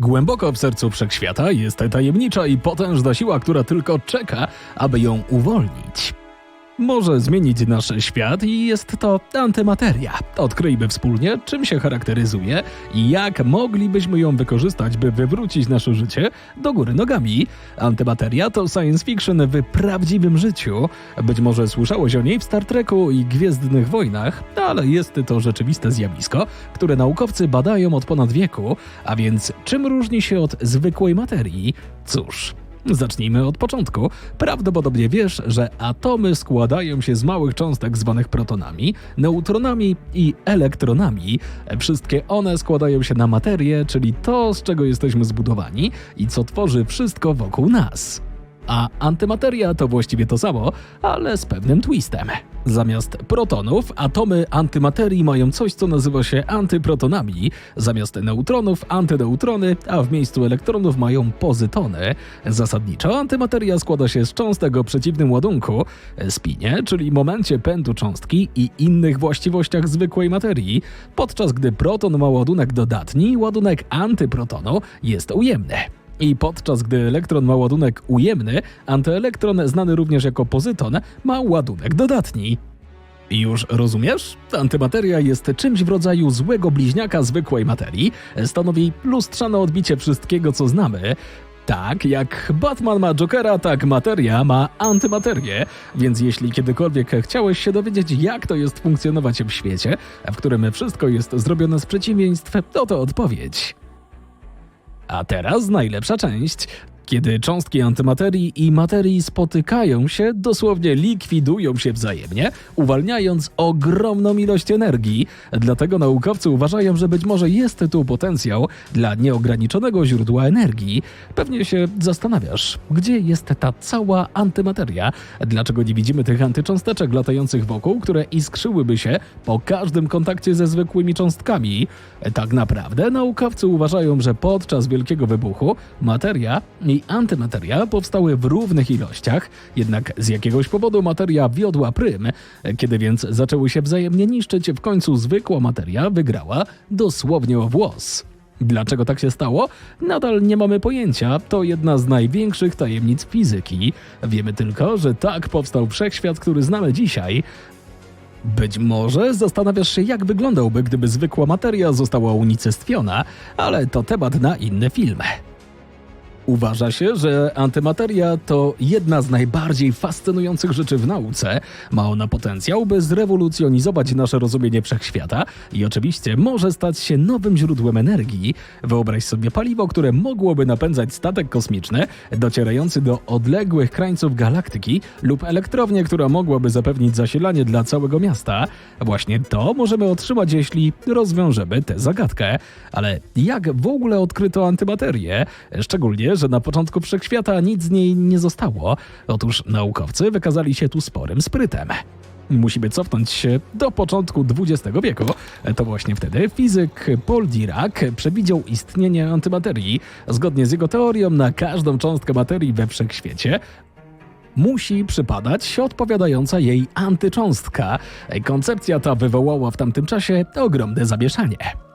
Głęboko w sercu wszechświata jest tajemnicza i potężna siła, która tylko czeka, aby ją uwolnić. Może zmienić nasz świat i jest to antymateria. Odkryjmy wspólnie, czym się charakteryzuje i jak moglibyśmy ją wykorzystać, by wywrócić nasze życie do góry nogami. Antymateria to science fiction w prawdziwym życiu. Być może słyszałeś o niej w Star Treku i Gwiezdnych Wojnach, ale jest to rzeczywiste zjawisko, które naukowcy badają od ponad wieku. A więc czym różni się od zwykłej materii? Cóż, Zacznijmy od początku. Prawdopodobnie wiesz, że atomy składają się z małych cząstek zwanych protonami, neutronami i elektronami. Wszystkie one składają się na materię, czyli to, z czego jesteśmy zbudowani i co tworzy wszystko wokół nas. A antymateria to właściwie to samo, ale z pewnym twistem. Zamiast protonów, atomy antymaterii mają coś, co nazywa się antyprotonami. Zamiast neutronów, antyneutrony, a w miejscu elektronów mają pozytony. Zasadniczo antymateria składa się z cząstek o przeciwnym ładunku, spinie, czyli momencie pędu cząstki i innych właściwościach zwykłej materii, podczas gdy proton ma ładunek dodatni, ładunek antyprotonu jest ujemny. I podczas gdy elektron ma ładunek ujemny, antyelektron, znany również jako pozyton, ma ładunek dodatni. Już rozumiesz? Antymateria jest czymś w rodzaju złego bliźniaka zwykłej materii, stanowi lustrzane odbicie wszystkiego, co znamy. Tak, jak Batman ma Jokera, tak materia ma antymaterię, więc jeśli kiedykolwiek chciałeś się dowiedzieć, jak to jest funkcjonować w świecie, w którym wszystko jest zrobione z przeciwieństw, to to odpowiedź. A teraz najlepsza część. Kiedy cząstki antymaterii i materii spotykają się, dosłownie likwidują się wzajemnie, uwalniając ogromną ilość energii. Dlatego naukowcy uważają, że być może jest tu potencjał dla nieograniczonego źródła energii. Pewnie się zastanawiasz, gdzie jest ta cała antymateria? Dlaczego nie widzimy tych antycząsteczek latających wokół, które iskrzyłyby się po każdym kontakcie ze zwykłymi cząstkami? Tak naprawdę naukowcy uważają, że podczas Wielkiego Wybuchu materia i antymateria powstały w równych ilościach, jednak z jakiegoś powodu materia wiodła prym. Kiedy więc zaczęły się wzajemnie niszczyć, w końcu zwykła materia wygrała dosłownie o włos. Dlaczego tak się stało? Nadal nie mamy pojęcia. To jedna z największych tajemnic fizyki. Wiemy tylko, że tak powstał wszechświat, który znamy dzisiaj. Być może zastanawiasz się, jak wyglądałby, gdyby zwykła materia została unicestwiona, ale to temat na inny film. Uważa się, że antymateria to jedna z najbardziej fascynujących rzeczy w nauce. Ma ona potencjał, by zrewolucjonizować nasze rozumienie wszechświata i oczywiście może stać się nowym źródłem energii. Wyobraź sobie paliwo, które mogłoby napędzać statek kosmiczny docierający do odległych krańców galaktyki lub elektrownię, która mogłaby zapewnić zasilanie dla całego miasta. Właśnie to możemy otrzymać, jeśli rozwiążemy tę zagadkę. Ale jak w ogóle odkryto antymaterię? Szczególnie, że na początku wszechświata nic z niej nie zostało. Otóż naukowcy wykazali się tu sporym sprytem. Musimy cofnąć się do początku XX wieku. To właśnie wtedy fizyk Paul Dirac przewidział istnienie antymaterii. Zgodnie z jego teorią, na każdą cząstkę materii we wszechświecie musi przypadać odpowiadająca jej antycząstka. Koncepcja ta wywołała w tamtym czasie ogromne zamieszanie.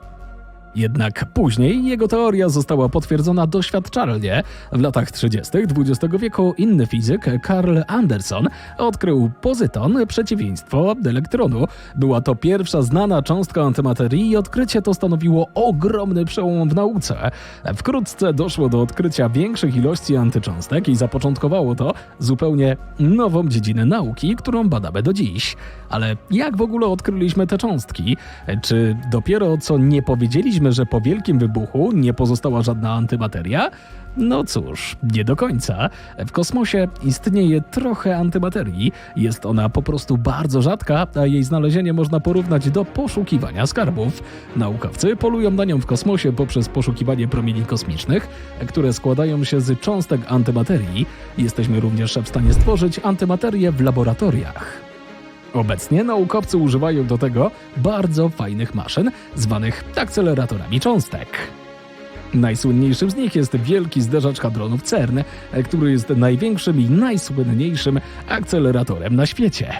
Jednak później jego teoria została potwierdzona doświadczalnie. W latach 30. XX wieku inny fizyk, Karl Anderson, odkrył pozyton, przeciwieństwo elektronu. Była to pierwsza znana cząstka antymaterii i odkrycie to stanowiło ogromny przełom w nauce. Wkrótce doszło do odkrycia większych ilości antycząstek i zapoczątkowało to zupełnie nową dziedzinę nauki, którą badamy do dziś. Ale jak w ogóle odkryliśmy te cząstki? Czy dopiero co nie powiedzieliśmy, że po wielkim wybuchu nie pozostała żadna antymateria? No cóż, nie do końca. W kosmosie istnieje trochę antymaterii. Jest ona po prostu bardzo rzadka, a jej znalezienie można porównać do poszukiwania skarbów. Naukowcy polują na nią w kosmosie poprzez poszukiwanie promieni kosmicznych, które składają się z cząstek antymaterii. Jesteśmy również w stanie stworzyć antymaterię w laboratoriach. Obecnie naukowcy używają do tego bardzo fajnych maszyn, zwanych akceleratorami cząstek. Najsłynniejszym z nich jest wielki zderzacz hadronów CERN, który jest największym i najsłynniejszym akceleratorem na świecie.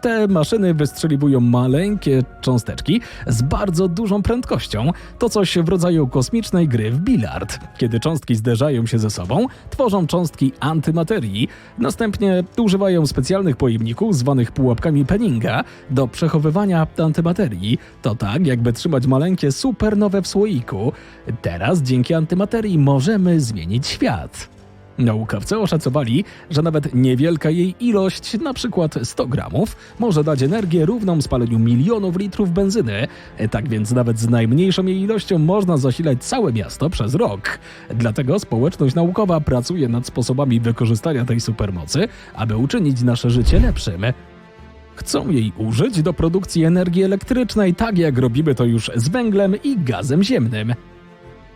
Te maszyny wystrzeliwują maleńkie cząsteczki z bardzo dużą prędkością. To coś w rodzaju kosmicznej gry w bilard. Kiedy cząstki zderzają się ze sobą, tworzą cząstki antymaterii. Następnie używają specjalnych pojemników zwanych pułapkami Penninga do przechowywania antymaterii. To tak, jakby trzymać maleńkie supernowe w słoiku. Teraz dzięki antymaterii możemy zmienić świat. Naukowcy oszacowali, że nawet niewielka jej ilość, na przykład 100 gramów, może dać energię równą spaleniu milionów litrów benzyny. Tak więc nawet z najmniejszą jej ilością można zasilać całe miasto przez rok. Dlatego społeczność naukowa pracuje nad sposobami wykorzystania tej supermocy, aby uczynić nasze życie lepszym. Chcą jej użyć do produkcji energii elektrycznej, tak jak robimy to już z węglem i gazem ziemnym.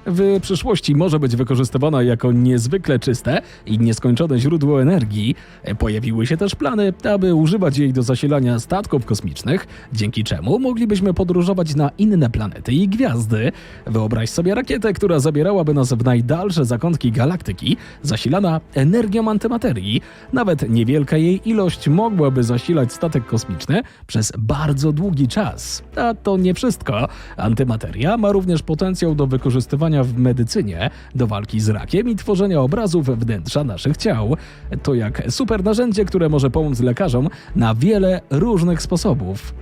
W przyszłości może być wykorzystywana jako niezwykle czyste i nieskończone źródło energii. Pojawiły się też plany, aby używać jej do zasilania statków kosmicznych, dzięki czemu moglibyśmy podróżować na inne planety i gwiazdy. Wyobraź sobie rakietę, która zabierałaby nas w najdalsze zakątki galaktyki, zasilana energią antymaterii. Nawet niewielka jej ilość mogłaby zasilać statek kosmiczny przez bardzo długi czas. A to nie wszystko. Antymateria ma również potencjał do wykorzystywania w medycynie, do walki z rakiem i tworzenia obrazów wnętrza naszych ciał. To jak super narzędzie, które może pomóc lekarzom na wiele różnych sposobów.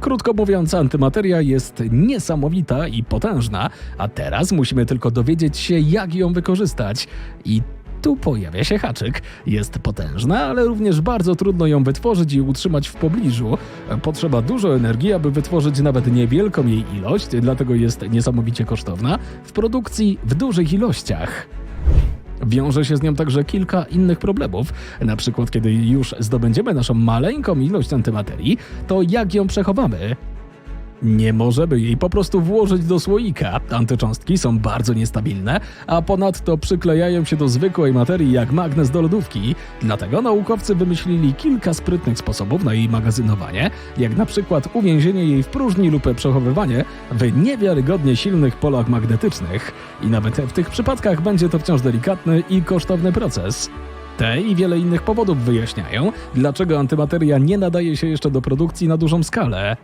Krótko mówiąc, antymateria jest niesamowita i potężna, a teraz musimy tylko dowiedzieć się, jak ją wykorzystać. I tu pojawia się haczyk. Jest potężna, ale również bardzo trudno ją wytworzyć i utrzymać w pobliżu. Potrzeba dużo energii, aby wytworzyć nawet niewielką jej ilość, dlatego jest niesamowicie kosztowna w produkcji w dużych ilościach. Wiąże się z nią także kilka innych problemów. Na przykład, kiedy już zdobędziemy naszą maleńką ilość antymaterii, to jak ją przechowamy? Nie możemy jej po prostu włożyć do słoika. Antycząstki są bardzo niestabilne, a ponadto przyklejają się do zwykłej materii jak magnes do lodówki. Dlatego naukowcy wymyślili kilka sprytnych sposobów na jej magazynowanie, jak na przykład uwięzienie jej w próżni lub przechowywanie w niewiarygodnie silnych polach magnetycznych. I nawet w tych przypadkach będzie to wciąż delikatny i kosztowny proces. Te i wiele innych powodów wyjaśniają, dlaczego antymateria nie nadaje się jeszcze do produkcji na dużą skalę.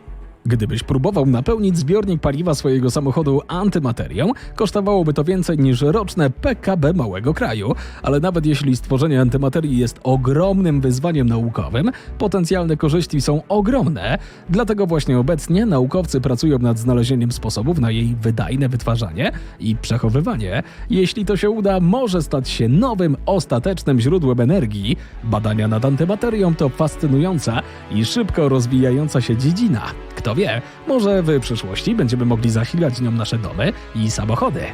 Gdybyś próbował napełnić zbiornik paliwa swojego samochodu antymaterią, kosztowałoby to więcej niż roczne PKB małego kraju, ale nawet jeśli stworzenie antymaterii jest ogromnym wyzwaniem naukowym, potencjalne korzyści są ogromne. Dlatego właśnie obecnie naukowcy pracują nad znalezieniem sposobów na jej wydajne wytwarzanie i przechowywanie. Jeśli to się uda, może stać się nowym, ostatecznym źródłem energii. Badania nad antymaterią to fascynująca i szybko rozwijająca się dziedzina. Kto wie, może w przyszłości będziemy mogli zasilać nią nasze domy i samochody.